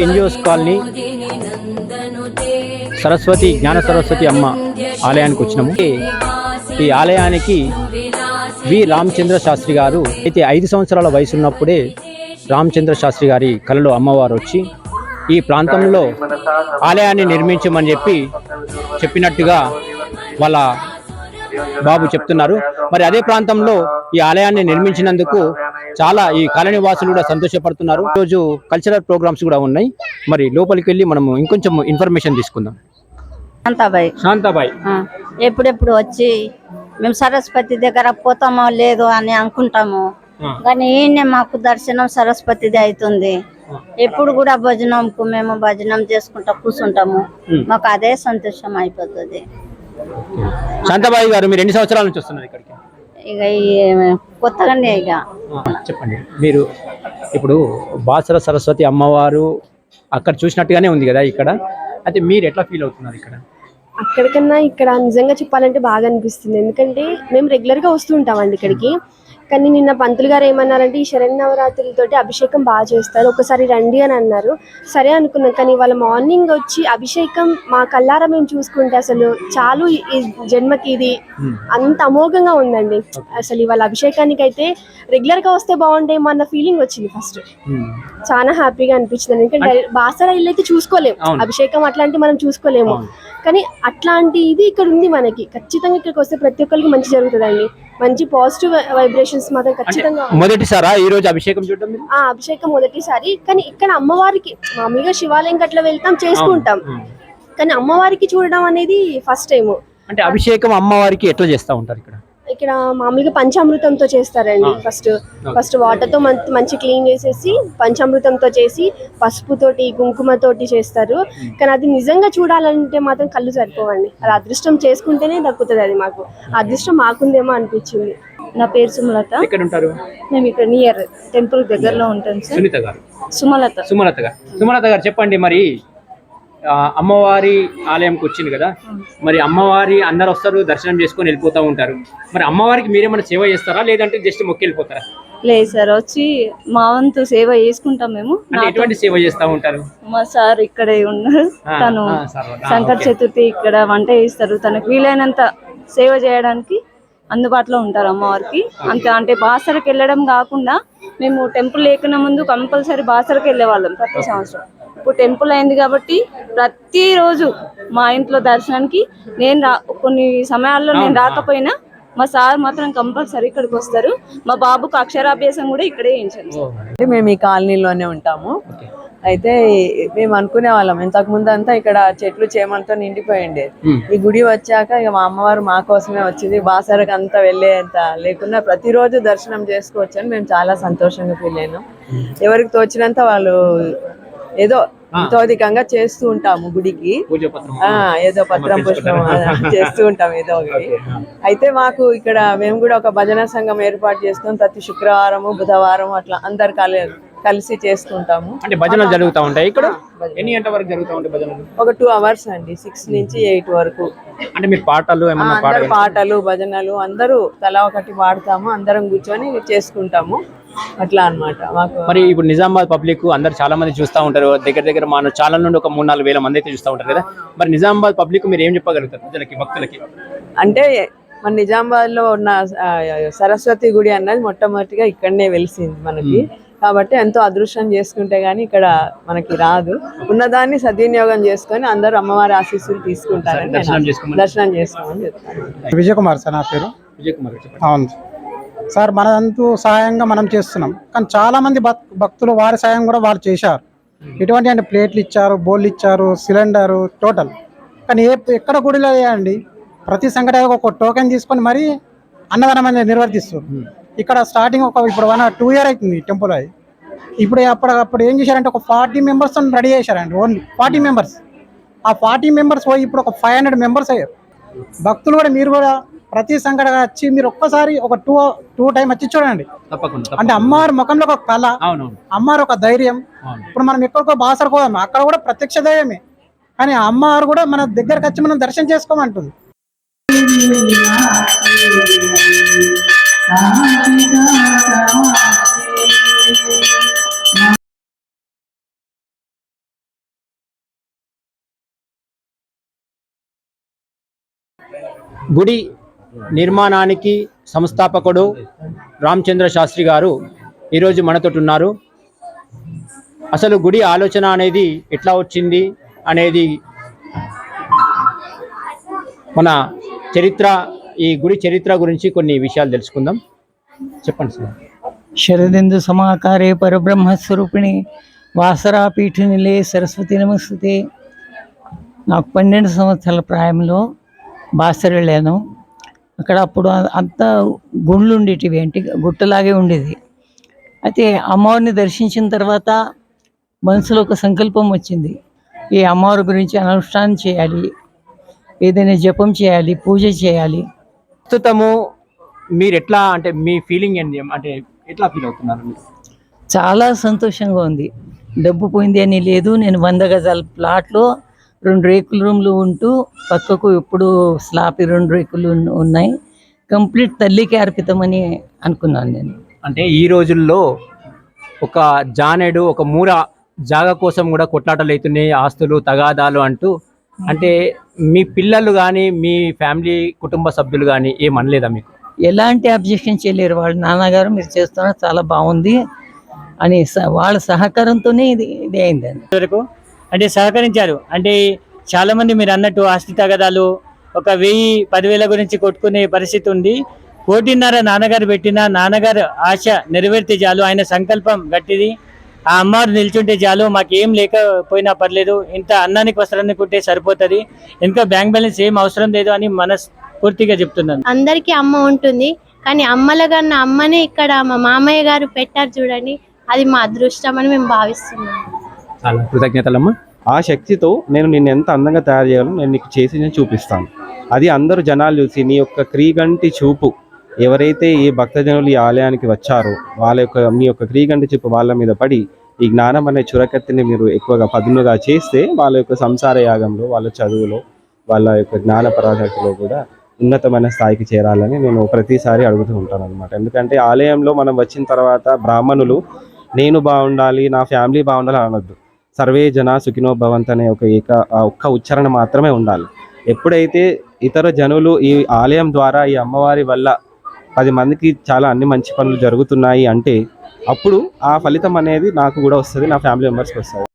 NGOs colony Saraswati జ్ఞాన సరస్వతి అమ్మ ఆలయానికి వచ్చినాము. ఈ ఆలయానికి వి. రామచంద్ర శాస్త్రి గారు అయితే ఐదు సంవత్సరాల వయసు ఉన్నప్పుడే రామచంద్ర శాస్త్రి గారి కళలో అమ్మవారు వచ్చి ఈ ప్రాంతంలో ఆలయాన్ని నిర్మించమని చెప్పి చెప్పినట్టుగా వాళ్ళ బాబు చెప్తున్నారు. మరి అదే ప్రాంతంలో ఈ ఆలయాన్ని నిర్మించినందుకు చాలా ఈ కాలనీ వాసులు కూడా సంతోషపడుతున్నారు. రోజు కల్చరల్ ప్రోగ్రామ్స్ కూడా ఉన్నాయి. మరి లోపలికి వెళ్ళి మనము ఇంకొంచెం ఇన్ఫర్మేషన్ తీసుకుందాం. శాంతాబాయి. శాంతాబాయ్. ఎప్పుడెప్పుడు వచ్చి మేము సరస్వతి దగ్గర పోతామో లేదో అని అనుకుంటాము. కానీ ఈయనే మాకు దర్శనం సరస్వతిది అవుతుంది. ఎప్పుడు కూడా భజనంకు మేము భజనం చేసుకుంటా కూర్చుంటాము. మాకు అదే సంతోషం అయిపోతుంది. శాంతాబాయి గారు మీరు ఎన్ని సంవత్సరాల నుంచి వస్తున్నారు ఇక్కడికి? ఇక ఈ కొత్తగానే ఇక. చెప్పండి. మీరు ఇప్పుడు బాసర సరస్వతి అమ్మవారు అక్కడ చూసినట్టుగానే ఉంది కదా ఇక్కడ? అయితే మీరు ఎట్లా ఫీల్ అవుతున్నారు ఇక్కడ? అక్కడికన్నా ఇక్కడ నిజంగా చెప్పాలంటే బాగా అనిపిస్తుంది. ఎందుకంటే మేము రెగ్యులర్గా వస్తూ ఉంటామండి ఇక్కడికి. కానీ నిన్న పంతులు గారు ఏమన్నారంటే ఈ శరణవరాత్రులతోటి అభిషేకం బాగా చేస్తారు. ఒకసారి రండి అని అన్నారు. సరే అనుకున్నాం కానీ వాళ్ళ మార్నింగ్ వచ్చి అభిషేకం మా కల్లారా మేము చూసుకుంటే అసలు చాలు ఈ- జన్మకి ఇది అంత అమోఘంగా ఉందండి. అసలు ఇవాళ అభిషేకానికి అయితే రెగ్యులర్గా వస్తే బాగుండేమో అన్న ఫీలింగ్ వచ్చింది ఫస్ట్. చాలా హ్యాపీగా అనిపించింది. ఎందుకంటే బాసర ఇల్లు అయితే చూసుకోలేము. అభిషేకం అట్లాంటి మనం చూసుకోలేము. కానీ అట్లాంటి ఇది ఇక్కడ ఉంది మనకి. ఖచ్చితంగా ఇక్కడికి వస్తే ప్రతి ఒక్కరికి మంచి జరుగుతుందండి. మంచి పాజిటివ్ వైబ్రేషన్స్ మాత్రం ఖచ్చితంగా మొదటిసారా ఈ రోజు అభిషేకం చూడడం ఆ అభిషేకం మొదటిసారి కానీ ఇక్కడ అమ్మవారికి మామూలుగా శివాలయం అట్లా వెళ్తాం చేసుకుంటాం. కానీ అమ్మవారికి చూడడం అనేది ఫస్ట్ టైం అంటే అభిషేకం అమ్మవారికి ఎట్లా చేస్తా ఉంటారు ఇక్కడ? ఇక్కడ మామూలుగా పంచామృతంతో చేస్తారండి. ఫస్ట్ ఫస్ట్ వాటర్తో మంచి క్లీన్ చేసేసి పంచామృతంతో చేసి పసుపుతోటి కుంకుమతోటి చేస్తారు. కానీ అది నిజంగా చూడాలంటే మాత్రం కళ్ళు సరిపోవండి. అది అదృష్టం చేసుకుంటేనే దక్కుతుంది అది మాకు. అదృష్టం మాకుందేమో అనిపించింది. నా పేరు సుమలత. ఎక్కడ ఉంటారు మేము ఇక్కడ నియర్ టెంపుల్ దగ్గరలో ఉంటాం సార్. సుమలత. సుమలత గారు. సుమలత గారు చెప్పండి మరి. అమ్మవారి ఆలయంకి వచ్చింది కదా? మరి అమ్మవారి అందరు వస్తారు దర్శనం చేసుకొని వెళ్ళిపోతూ ఉంటారు. మరి అమ్మవారికి మీరేమైనా సేవ చేస్తారా? లేదంటే జస్ట్ మొక్కి వెళ్ళిపోతారా? లేదు సార్ వచ్చి మా వంతు సేవ చేసుకుంటాం మేము. అంటే ఎటువంటి సేవ చేస్తూ ఉంటారు? మా సార్ ఇక్కడే ఉన్నారు. తను సంకట ఓకే. చతుర్థి ఇక్కడ వంట చేస్తారు. తనకు వీలైనంత సేవ చేయడానికి అందుబాటులో ఉంటారు అమ్మవారికి. అంతే అంటే బాసరకు వెళ్ళడం కాకుండా మేము టెంపుల్ లేకున్నా ముందు కంపల్సరీ బాసరకు వెళ్ళేవాళ్ళం ప్రతి సంవత్సరం. ఇప్పుడు టెంపుల్ అయింది కాబట్టి ప్రతిరోజు మా ఇంట్లో దర్శనానికి నేను రా కొన్ని సమయాల్లో నేను రాకపోయినా మా సార్ మాత్రం కంపల్సరీ ఇక్కడికి వస్తారు. మా బాబుకు అక్షరాభ్యాసం కూడా ఇక్కడే చేయించాను. అంటే మేము ఈ కాలనీలోనే ఉంటాము. అయితే మేము అనుకునే వాళ్ళం ఇంతకు ముందు అంతా ఇక్కడ చెట్లు చేమంతో నిండిపోయి ఉండేది. మ్మ్. ఈ గుడి వచ్చాక ఇక మా అమ్మవారు మా కోసమే వచ్చింది. బాసరకు అంతా వెళ్ళేంత లేకుండా ప్రతిరోజు దర్శనం చేసుకోవచ్చు అని మేము చాలా సంతోషంగా ఫీల్ అయినాం. ఎవరికి తోచినంత వాళ్ళు ఏదో తోదికంగా చేస్తూ ఉంటాము గుడికి. ఏదో పత్రం పుష్పం చేస్తూ ఉంటాం ఏదో ఒకటి. అయితే మాకు ఇక్కడ మేము కూడా ఒక భజన సంఘం ఏర్పాటు చేస్తాం ప్రతి శుక్రవారము బుధవారం అట్లా అందరు కలి కలిసి చేసుకుంటాము. అంటే భజనలు జరుగుతూ ఉంటాయి ఇక్కడ? ఎన్ని గంటల వరకు జరుగుతూ ఉంటాయి భజనలు? ఒక టూ అవర్స్ అండి సిక్స్ నుంచి ఎయిట్ వరకు. అంటే మీరు పాటలు ఏమన్నా అందరు పాట పాటలు భజనలు అందరూ తలా ఒకటి పాడతాము అందరం కూర్చొని చేసుకుంటాము. అట్లా అన్నమాట. మాకు మరి ఇప్పుడు నిజామాబాద్ పబ్లిక్ అందరు చాలా మంది చూస్తూ ఉంటారు. దగ్గర దగ్గర మన ఛానల్ నుండి ఒక మూడు నాలుగు వేల మంది అయితే చూస్తూ ఉంటారు కదా. మరి నిజామాబాద్ పబ్లిక్ మీరు ఏం చెప్పగలుగుతారు ప్రజలకి భక్తులకి? అంటే మన నిజామాబాద్లో ఉన్న ఆ, సరస్వతి గుడి అన్నది మొట్టమొదటిగా ఇక్కడనే వెలిసింది మనకి. కాబట్టి ఎంతో అదృష్టం చేసుకుంటే గానీ ఇక్కడ మనకి రాదు. ఉన్నదాన్ని సద్వినియోగం చేసుకొని అందరూ అమ్మవారి ఆశీస్సులు తీసుకుంటారని నేను దర్శనం చేసుకోమని. దర్శనం చేసుకోమని చెప్తాను. విజయ్ కుమార్ సార్ నా పేరు? అవును. సార్ మనదంతూ సహాయంగా మనం చేస్తున్నాం. కానీ చాలా మంది భక్ భక్తులు వారి సాయం కూడా వాళ్ళు చేశారు. ఎటువంటి అంటే ప్లేట్లు ఇచ్చారు బోళ్ళు ఇచ్చారు సిలిండరు టోటల్. కానీ ఏ ఎక్కడ గుడిలో అండి? ప్రతి సంఘటన ఒక టోకెన్ తీసుకొని మరీ అన్నదానం అనేది నిర్వర్తిస్తారు. ఇక్కడ స్టార్టింగ్ ఒక ఇప్పుడు వన్ టూ ఇయర్ అవుతుంది టెంపుల్ అది. ఇప్పుడు అప్పుడు అప్పుడు ఏం చేశారంటే ఒక ఫార్టీ మెంబర్స్ రెడీ చేశారండి ఓన్లీ ఫార్టీ మెంబర్స్ ఆ ఫార్టీ మెంబర్స్ పోయి ఇప్పుడు ఒక ఫైవ్ హండ్రెడ్ మెంబర్స్ అయ్యారు. భక్తులు కూడా మీరు కూడా ప్రతి సంకట వచ్చి మీరు ఒక్కసారి ఒక టూ టూ టైం వచ్చి చూడండి. తప్పకుండా అంటే అమ్మవారి ముఖంలో ఒక కళ అమ్మవారు ఒక ధైర్యం. ఇప్పుడు మనం ఎక్కడికో బాసరకు పోదాం అక్కడ కూడా ప్రత్యక్ష దైవమే. కానీ అమ్మవారు కూడా మన దగ్గరకు వచ్చి మనం దర్శనం చేసుకోమంటుంది. గుడి నిర్మాణానికి సంస్థాపకుడు రామచంద్ర శాస్త్రి గారు ఈరోజు మనతోటున్నారు. అసలు గుడి ఆలోచన అనేది ఎట్లా వచ్చింది అనేది మన చరిత్ర ఈ గుడి చరిత్ర గురించి కొన్ని విషయాలు తెలుసుకుందాం. చెప్పండి సార్. శరదిందు సమాకారే పరబ్రహ్మస్వరూపిణి వాసరా పీఠనిలే సరస్వతి నమస్తే నాకు పన్నెండు సంవత్సరాల ప్రాయంలో బాసర వెళ్ళాను అక్కడ అప్పుడు అంతా గుండ్లు ఉండేటివి ఏంటి గుట్టలాగే ఉండేది. అయితే అమ్మవారిని దర్శించిన తర్వాత మనసులో ఒక సంకల్పం వచ్చింది. ఈ అమ్మవారి గురించి అనుష్ఠానం చేయాలి ఏదైనా జపం చేయాలి పూజ చేయాలి ప్రస్తుతము మీరు ఎట్లా అంటే మీ ఫీలింగ్ ఏంటి అంటే ఎట్లా ఫీల్ అవుతున్నారు? మీరు చాలా సంతోషంగా ఉంది. డబ్బు పోయింది అని లేదు. నేను వంద గజాల ప్లాట్లో రెండు రేకుల రూమ్లు ఉంటూ పక్కకు ఎప్పుడు స్లాపి రెండు రేకులు ఉన్- ఉన్నాయి. కంప్లీట్ తల్లికి అర్పితమని అనుకున్నాను నేను. అంటే ఈ రోజుల్లో ఒక జానెడు ఒక మూర జాగా కోసం కూడా కొట్లాటలు అవుతున్నాయి. ఆస్తులు తగాదాలు అంటూ అంటే మీ పిల్లలు కానీ మీ ఫ్యామిలీ కుటుంబ సభ్యులు కానీ ఏమనలేదా మీకు? ఎలాంటి అబ్జెక్షన్ చేయలేరు. వాళ్ళు నాన్నగారు మీరు చేస్తున్నారు చాలా బాగుంది అని వాళ్ళ సహకారంతోనే ఇది ఇది అయిందండి వరకు అంటే సహకరించారు. అంటే చాలా మంది మీరు అన్నట్టు ఆస్తి తగదాలు ఒక వెయ్యి పదివేల గురించి కొట్టుకునే పరిస్థితి ఉంది. కోటిన్నర నాన్నగారు పెట్టిన నాన్నగారు ఆశ నెరవేర్తే చాలు ఆయన సంకల్పం గట్టిది. ఆ అమ్మవారు నిల్చుంటే చాలు మాకు ఏం లేకపోయినా పర్లేదు ఇంత అన్నానికి వస్త్రాన్ని కుట్టే సరిపోతుంది ఇంకా బ్యాంక్ బ్యాలెన్స్ ఏం అవసరం లేదు అని మనస్ఫూర్తిగా చెప్తున్నాను. అందరికీ అమ్మ ఉంటుంది కానీ అమ్మల కన్నా అమ్మనే ఇక్కడ మా మామయ్య గారు పెట్టారు చూడండి అది మా అదృష్టం అని మేము భావిస్తున్నాం. చాలా కృతజ్ఞతలమ్మా. ఆ శక్తితో నేను నిన్ను ఎంత అందంగా తయారు చేయాలో నేను నీకు చేసి నేను చూపిస్తాను. అది అందరూ జనాలు చూసి నీ యొక్క క్రీగంటి చూపు. ఎవరైతే ఈ భక్తజనులు ఈ ఆలయానికి వచ్చారో వాళ్ళ యొక్క మీ యొక్క క్రీగంటి చెప్పు వాళ్ళ మీద పడి ఈ జ్ఞానం అనే చురకత్తిని మీరు ఎక్కువగా పదునుగా చేస్తే వాళ్ళ యొక్క సంసార యాగంలో వాళ్ళ చదువులో వాళ్ళ యొక్క జ్ఞాన పరాశక్తిలో కూడా ఉన్నతమైన స్థాయికి చేరాలని నేను ప్రతిసారి అడుగుతూ ఉంటాను అనమాట ఎందుకంటే ఆలయంలో మనం వచ్చిన తర్వాత బ్రాహ్మణులు నేను బాగుండాలి నా ఫ్యామిలీ బాగుండాలి అనొద్దు. సర్వే జన సుఖినో భవంత్ అనే ఒక ఏక ఒక్క ఉచ్చారణ మాత్రమే ఉండాలి. ఎప్పుడైతే ఇతర జనులు ఈ ఆలయం ద్వారా ఈ అమ్మవారి వల్ల పది మందికి చాలా అన్ని మంచి పనులు జరుగుతున్నాయి అంటే అప్పుడు ఆ ఫలితం అనేది నాకు కూడా వస్తుంది నా ఫ్యామిలీ మెంబర్స్కి వస్తుంది.